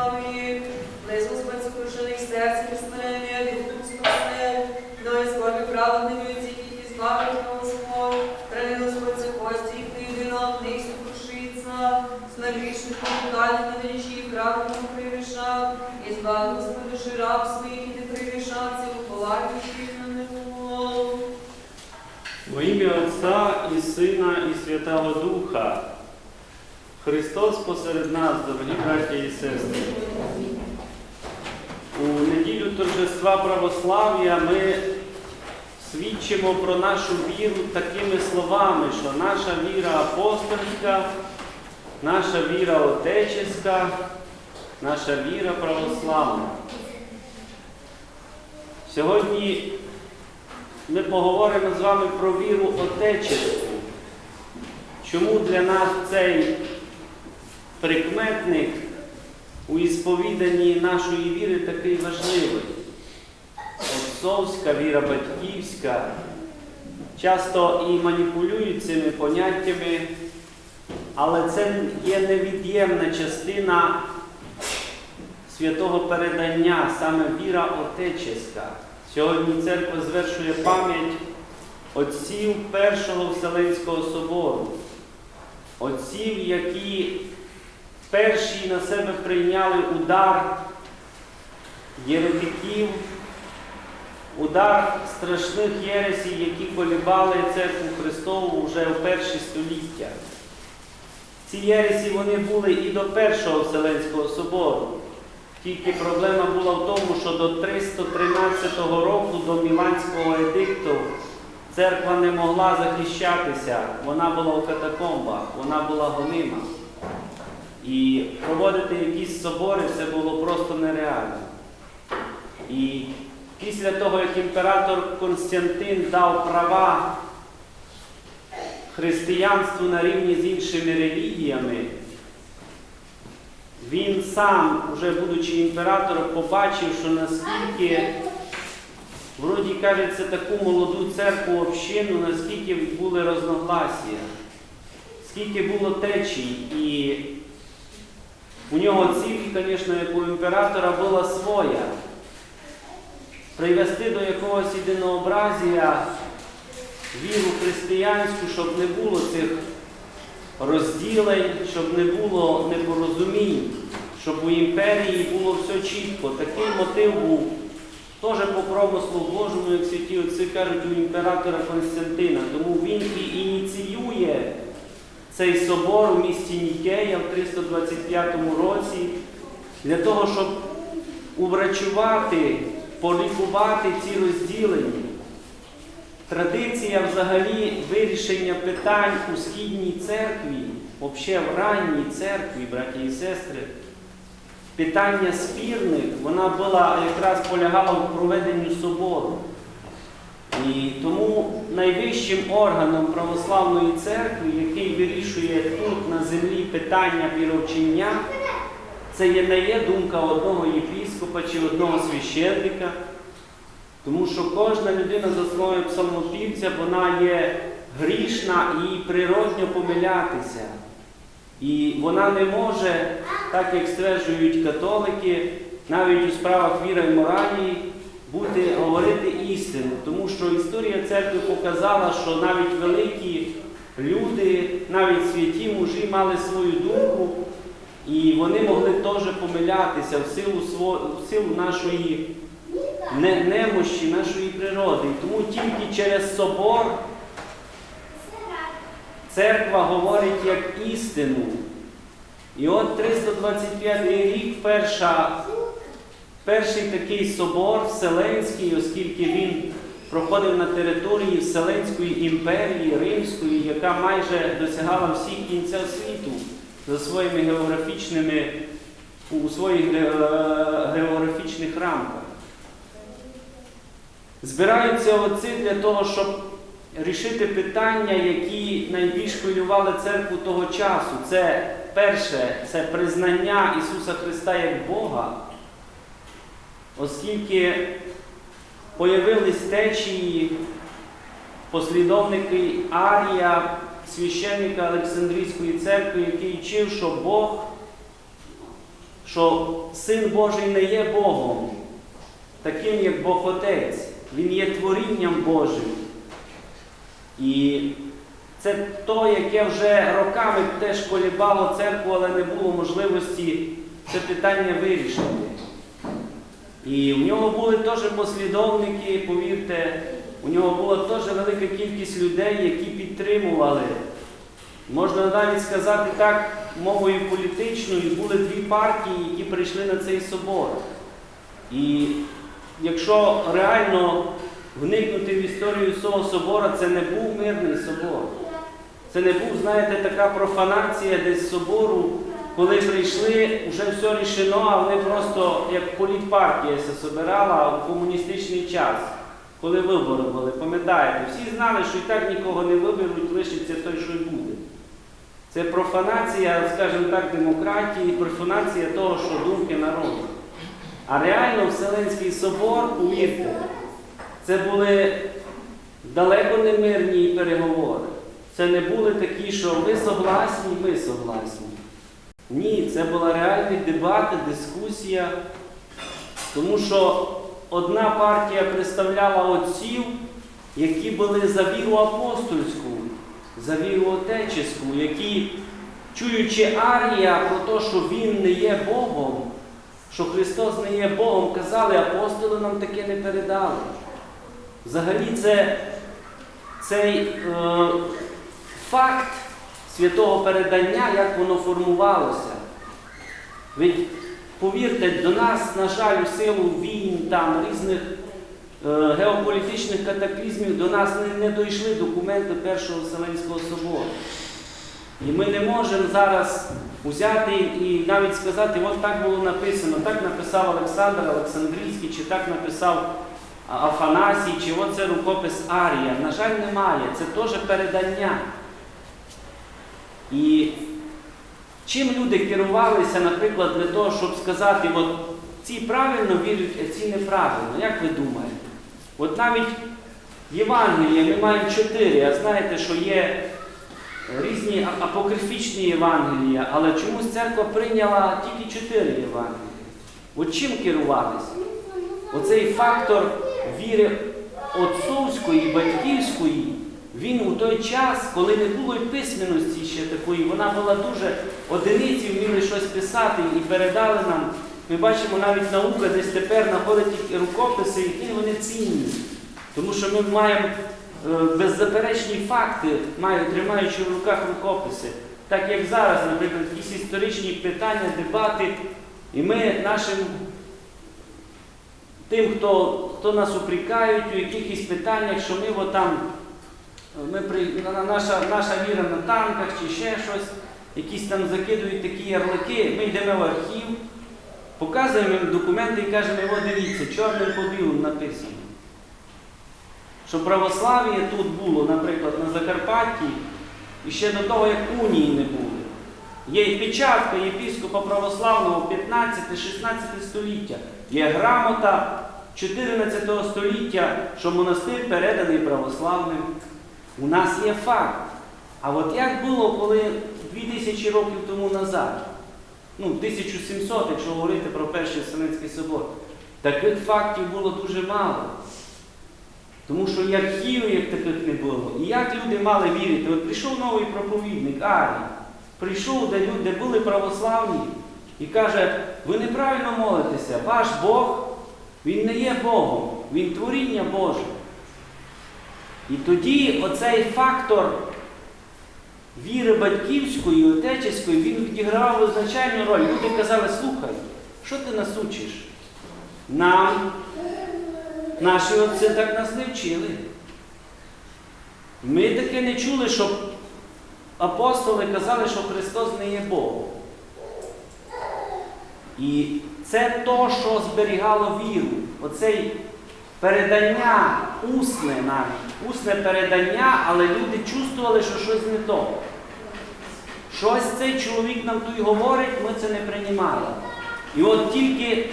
вами. Лезь Господь сокрушених серцем і смирення, духом спасне, но і скорби праведними від яких избавив Господь. Храни Господь це кості їх не єдино, в них сокрушиться, з навічних комунальних на величі праведному прирішав, і збав Господь душі раб своїх і не прирішав, цілу полагідність на нього. Во ім'я Отця і Сина, і Святого Духа. Христос посеред нас, дорогі браті і сестри. У неділю торжества православ'я ми свідчимо про нашу віру такими словами, що наша віра апостольська, наша віра отечеська, наша віра православна. Сьогодні ми поговоримо з вами про віру отечеську. Чому для нас цей прикметник у ісповіданні нашої віри такий важливий? Отцовська віра батьківська. Часто і маніпулюють цими поняттями, але це є невід'ємна частина святого передання, саме віра отечеська. Сьогодні церква звершує пам'ять отців Першого Вселенського собору, отців, які перші на себе прийняли удар єретиків, удар страшних єресів, які колібали церкву Христову вже в перші століття. Ці єресі вони були і до Першого Вселенського собору. Тільки проблема була в тому, що до 313 року, до Міланського едикту, церква не могла захищатися. Вона була у катакомбах, вона була гонима. І проводити якісь собори це було просто нереально. І після того, як імператор Константин дав права християнству на рівні з іншими релігіями, він сам, вже будучи імператором, побачив, що наскільки, вроді кажеться, таку молоду церкву общину, наскільки були розногласія, скільки було течій. І у нього ціль, звісно, як у імператора була своя. Привести до якогось єдинообразія віру християнську, щоб не було цих розділень, щоб не було непорозумінь, щоб у імперії було все чітко. Такий мотив був теж по промислу Божому, як святі отці кажуть, у імператора Константина. Тому він і ініціює цей собор у місті Нікея в 325 році для того, щоб уврачувати, полікувати ці розділення. Традиція взагалі вирішення питань у східній церкві, взагалі в ранній церкві, браті і сестри, питання спірних, вона була якраз полягала в проведенню собору. І тому найвищим органом православної церкви, який вирішує тут на землі питання віровчення, це є не є думка одного єпіскопа чи одного священника. Тому що кожна людина за словами псалмопівця, вона є грішна і природньо помилятися. І вона не може, так як стверджують католики, навіть у справах віри і моралі, бути, говорити істину. Тому що історія церкви показала, що навіть великі люди, навіть святі мужі мали свою думку, і вони могли теж помилятися в силу, в силу нашої немощі нашої природи. І тому тільки через собор церква говорить як істину. І от 325 рік перша, перший такий собор Вселенський, оскільки він проходив на території Вселенської імперії Римської, яка майже досягала всіх кінця світу за своїми географічними, у своїх географічних рамках. Збираються отці для того, щоб рішити питання, які найбільш хвилювали церкву того часу. Це перше, це признання Ісуса Христа як Бога, оскільки появились течії, послідовники Арія, священника Олександрійської церкви, який вчив, що Бог, що Син Божий не є Богом, таким як Бог Отець. Він є творінням Божим. І це то, яке вже роками теж колібало церкву, але не було можливості це питання вирішити. І в нього були теж послідовники, повірте, у нього була теж велика кількість людей, які підтримували. Можна навіть сказати так, мовою політичною, були дві партії, які прийшли на цей собор. І якщо реально вникнути в історію цього собора, це не був мирний собор. Це не був, знаєте, така профанація десь собору, коли прийшли, вже все рішено, а вони просто як політпартія се собирала в комуністичний час, коли вибори були. Пам'ятаєте, всі знали, що і так нікого не виберуть, лишиться той, що й буде. Це профанація, скажімо так, демократії, профанація того, що думки народу. А реально Вселенський собор, повірте, це були далеко не мирні переговори. Це не були такі, що ви согласні, ми согласні. Ні, це була реальні дебати, дискусія, тому що одна партія представляла отців, які були за віру апостольську, за віру отечеську, які, чуючи Арія про те, що Він не є Богом, що Христос не є Богом, казали, апостоли нам таке не передали. Взагалі, це, цей е, факт святого передання, як воно формувалося. Ведь, повірте, до нас, на жаль, у силу війн, там, різних е, геополітичних катаклізмів, до нас не, не дійшли документи Першого Вселенського собору. І ми не можемо зараз взяти і навіть сказати, от так було написано, так написав Олександр Олександрійський, чи так написав Афанасій, чи от це рукопис Арія. На жаль, немає. Це теж передання. І чим люди керувалися, наприклад, для того, щоб сказати, от ці правильно вірять, а ці неправильно. Як ви думаєте? От навіть Євангелія ми маємо чотири, а знаєте, що є різні апокрифічні Євангелія, але чомусь церква прийняла тільки чотири Євангелія. От чим керувалися? Оцей фактор віри отцовської, батьківської, він у той час, коли не було й письменності ще такої, вона була дуже одиниці, вміли щось писати і передали нам. Ми бачимо навіть наука десь тепер знаходить рукописи, які вони цінні. Тому що ми маємо е, беззаперечні факти, маю, тримаючи в руках рукописи. Так як зараз, наприклад, якісь історичні питання, дебати, і ми нашим тим, хто, хто нас упрекають у якихось питаннях, що ми там, ми при, на- на- наша, наша віра на танках чи ще щось, якісь там закидують такі ярлики, ми йдемо в архів, показуємо їм документи і кажемо, от дивіться, чорним по білому написано. Що православ'я тут було, наприклад, на Закарпатті, і ще до того, як унії не було. Є і печатка єпіскопа православного 15-16 століття. Є грамота 14 століття, що монастир переданий православним. У нас є факт. А от як було, коли 2000 років тому назад, ну 1700, якщо говорити про Перший Вселенський собор, таких фактів було дуже мало. Тому що і архівів як таких не було. І як люди мали вірити? От прийшов новий проповідник, Арій, прийшов, де люди були православні, і каже, ви неправильно молитеся, ваш Бог, він не є Богом, він творіння Боже. І тоді оцей фактор віри батьківської, отечеської, він відігравав визначальну роль. Люди казали, слухай, що ти нас учиш? Нам Наші отці так нас не вчили. Ми таки не чули, щоб апостоли казали, що Христос не є Богом. І це то, що зберігало віру. Оцей передання, усне навіть, усне передання, але люди чувствували, що щось не то. Щось цей чоловік нам тут говорить, ми це не приймали. І от тільки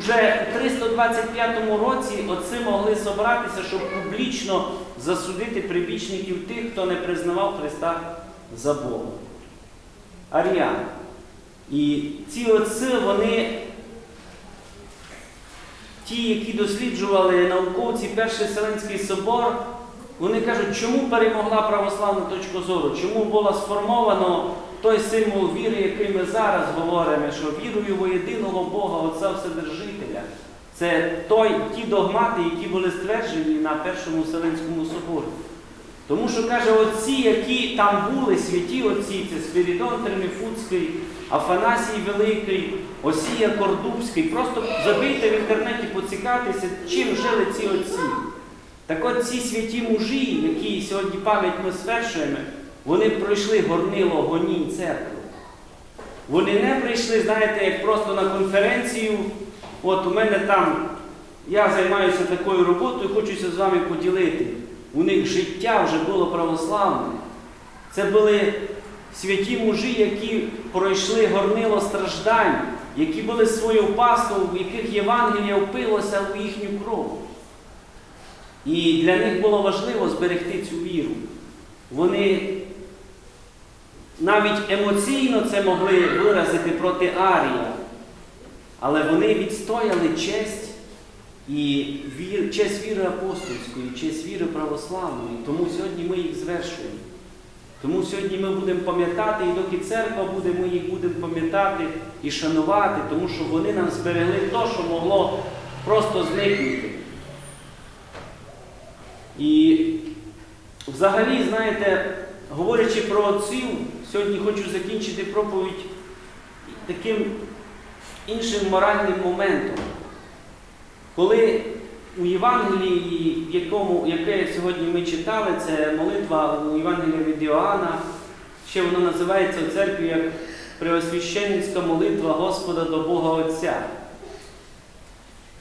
вже у 325 році отці могли собратися, щоб публічно засудити прибічників тих, хто не признавав Христа за Бога. Аріан. І ці отці, вони ті, які досліджували науковці Перший Вселенський собор, вони кажуть, чому перемогла православна точка зору, чому було сформовано той символ віри, який ми зараз говоримо, що вірую во єдиного Бога, Отця Вседержителя. Це той, ті догмати, які були стверджені на Першому Вселенському соборі. Тому що каже, отці, які там були, святі отці, це Спірідон Терміфуцький, Афанасій Великий, Осія Кордубський. Просто забийте в інтернеті, поцікавтеся, чим жили ці отці. Так от ці святі мужі, які сьогодні пам'ять ми свершуємо, вони пройшли горнило гонінь церкви. Вони не прийшли, знаєте, як просто на конференцію. От у мене там, я займаюся такою роботою, хочуся з вами поділити. У них життя вже було православне. Це були святі мужі, які пройшли горнило страждань, які були свою пасту, в яких Євангелія впилося в їхню кров. І для них було важливо зберегти цю віру. Вони навіть емоційно це могли виразити проти Арія, але вони відстояли честь і вір, честь віри апостольської, честь віри православної. Тому сьогодні ми їх звершуємо. Тому сьогодні ми будемо пам'ятати, і доки церква буде, ми їх будемо пам'ятати і шанувати, тому що вони нам зберегли те, що могло просто зникнути. І взагалі, знаєте, говорячи про отців, сьогодні хочу закінчити проповідь таким іншим моральним моментом. Коли у Євангелії, якому, яке сьогодні ми читали, це молитва у Євангелії від Іоанна, ще воно називається у церкві як Преосвященницька молитва Господа до Бога Отця.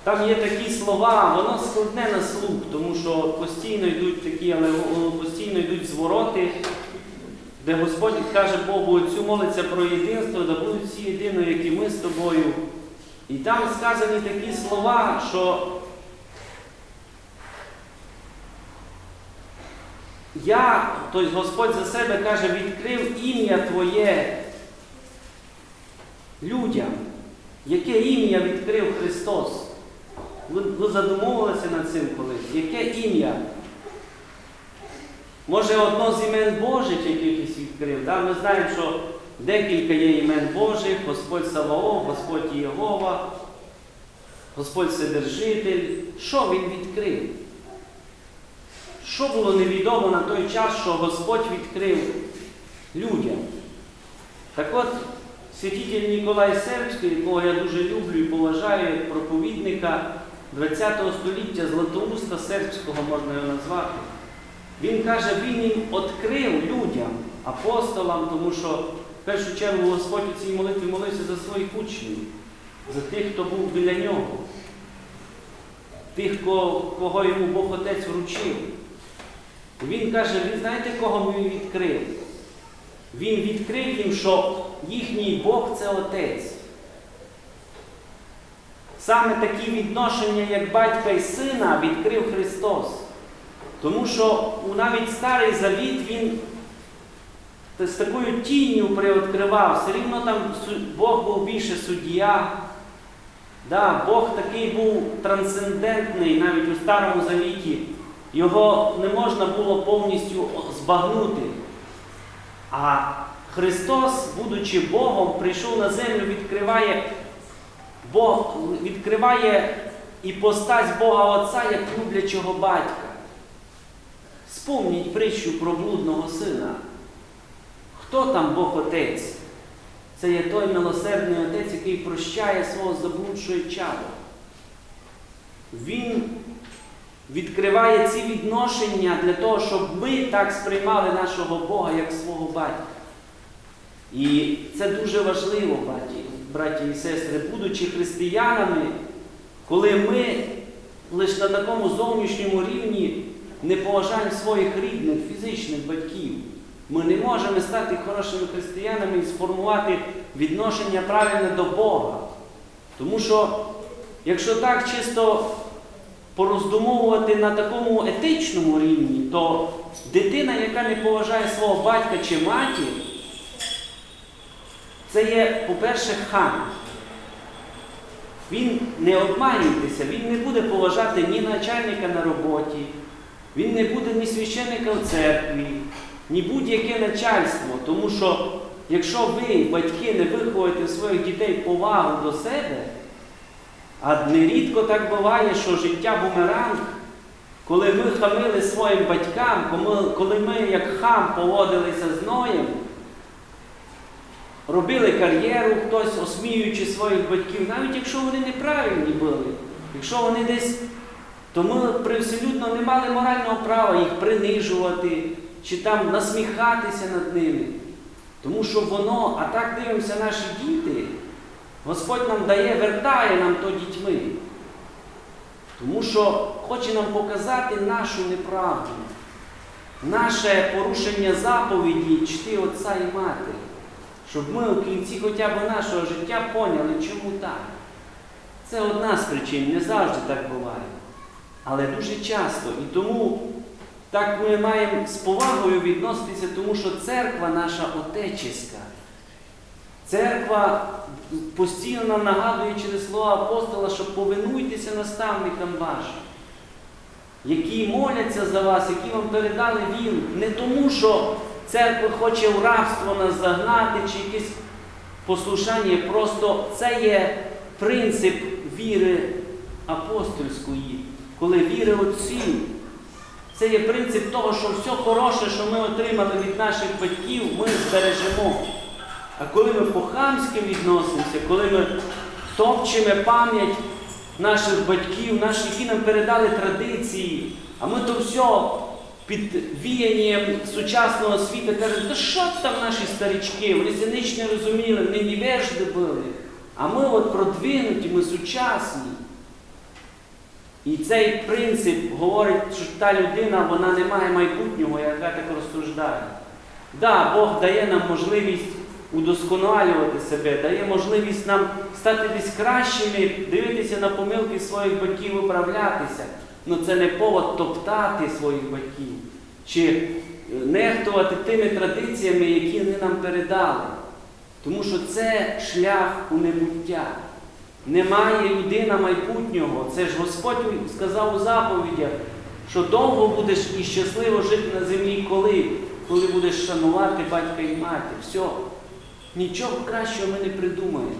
Там є такі слова, воно складне на слух, тому що постійно йдуть такі, але постійно йдуть звороти, де Господь каже Богу Отцю молиться про єдинство, да будуть всі єдино, як і ми з тобою. І там сказані такі слова, що я, тобто Господь за себе каже, відкрив ім'я Твоє людям. Яке ім'я відкрив Христос? Ви, ви задумувалися над цим колись? Яке ім'я? Може, одно з імен Божих якихось відкрив? Да? Ми знаємо, що декілька є імен Божих, Господь Саваоф, Господь Єгова, Господь Вседержитель. Що він відкрив? Що було невідомо на той час, що Господь відкрив людям? Так от, святитель Ніколай Сербський, якого я дуже люблю і поважаю як проповідника ХХ століття Златоуста Сербського можна його назвати, він каже, він їм відкрив людям, апостолам, тому що в першу чергу Господь у цій молитві молився за своїх учнів, за тих, хто був біля нього, тих, кого йому Бог Отець вручив. Він каже, ви знаєте, кого він відкрив? Він відкрив їм, що їхній Бог це Отець. Саме такі відношення, як батька і сина, відкрив Христос. Тому що навіть Старий Завіт він з такою тінню приоткривав, все рівно там Бог був більше суддя. Да, Бог такий був трансцендентний навіть у Старому Завіті. Його не можна було повністю збагнути. А Христос, будучи Богом, прийшов на землю, відкриває Бог, відкриває іпостась Бога Отця як люблячого батька. Спомніть притчу про блудного сина. Хто там Бог Отець? Це є той милосердний Отець, який прощає свого заблудшого чадо. Він відкриває ці відношення для того, щоб ми так сприймали нашого Бога як свого батька. І це дуже важливо, браті, браті і сестри, будучи християнами, коли ми лише на такому зовнішньому рівні не поважаємо своїх рідних, фізичних батьків, ми не можемо стати хорошими християнами і сформувати відношення правильне до Бога. Тому що, якщо так чисто пороздумовувати на такому етичному рівні, то дитина, яка не поважає свого батька чи матір, це є, по-перше, хам. Він не обманюйтеся, він не буде поважати ні начальника на роботі, він не буде ні священника в церкві, ні будь-яке начальство. Тому що якщо ви, батьки, не виховуєте своїх дітей повагу до себе, а нерідко так буває, що життя бумеранг, коли ми хамили своїм батькам, коли- ми як хам поводилися з Ноєм, робили кар'єру, хтось осміюючи своїх батьків, навіть якщо вони неправильні були, якщо вони десь, то ми привселюдно не мали морального права їх принижувати чи там насміхатися над ними. Тому що воно, а так дивимося наші діти, Господь нам дає, вертає нам то дітьми. Тому що хоче нам показати нашу неправду, наше порушення заповіді чти отця і матері, щоб ми у кінці хоча б нашого життя поняли, чому так. Це одна з причин, не завжди так буває. Але дуже часто. І тому так ми маємо з повагою відноситися, тому що церква наша отечеська. Церква постійно нам нагадує через слова апостола, що повинуйтеся наставникам вашим, які моляться за вас, які вам передали віру. Не тому, що церква хоче в рабство нас загнати чи якесь послушання, просто це є принцип віри апостольської, коли віри отців. Це є принцип того, що все хороше, що ми отримали від наших батьків, ми збережемо. А коли ми по-хамськи відносимося, коли ми топчемо пам'ять наших батьків, наші, які нам передали традиції, а ми то все під віянням сучасного світу кажемо, то що там наші старички, вони це ніч не розуміли, вони невежди були. А ми от продвинуті, ми сучасні. І цей принцип говорить, що та людина вона не має майбутнього, яка так розсуждає. Да, Бог дає нам можливість удосконалювати себе, дає можливість нам стати десь кращими, дивитися на помилки своїх батьків, виправлятися. Ну це не повод топтати своїх батьків чи е, нехтувати тими традиціями, які вони нам передали. Тому що це шлях у небуття. Немає людина майбутнього. Це ж Господь сказав у заповідях, що довго будеш і щасливо жити на землі, коли? Коли будеш шанувати батька і матір. Все. Нічого кращого ми не придумаємо.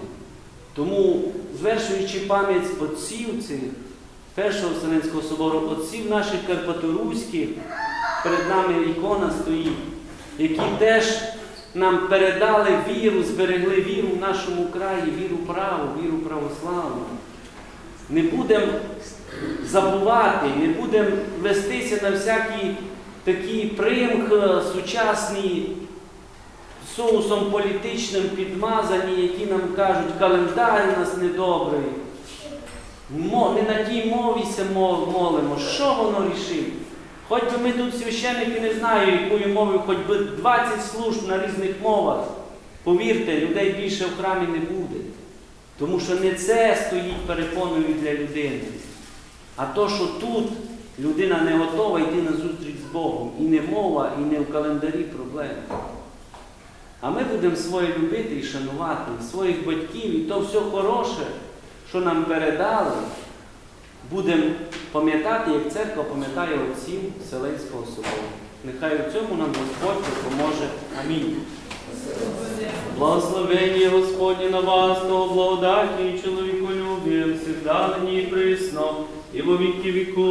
Тому, звершуючи пам'ять отців цих, Першого Вселенського собору, отців наших Карпаторуських, перед нами ікона стоїть, які теж нам передали віру, зберегли віру в нашому краї, віру праву, віру православну. Не будемо забувати, не будемо вестися на всякі такі примх е, сучасні, соусом політичним підмазані, які нам кажуть, календар у нас недобрий. Не на тій мові се мол- молимо. Що воно рішить? Хоч би ми тут священники не знаю, якою мовою, хоч би 20 служб на різних мовах. Повірте, людей більше в храмі не буде. Тому що не це стоїть перепоною для людини. А то, що тут людина не готова йти на зустріч з Богом. І не мова, і не в календарі проблеми. А ми будемо своє любити і шанувати, своїх батьків, і то все хороше, що нам передали, будемо пам'ятати, як церква пам'ятає отців Вселенського собору. Нехай у цьому нам Господь допоможе. Амінь. Благословення Господні на вас, того благодаті і чоловіколюбієм, всегда нині і присно, і во віки віков.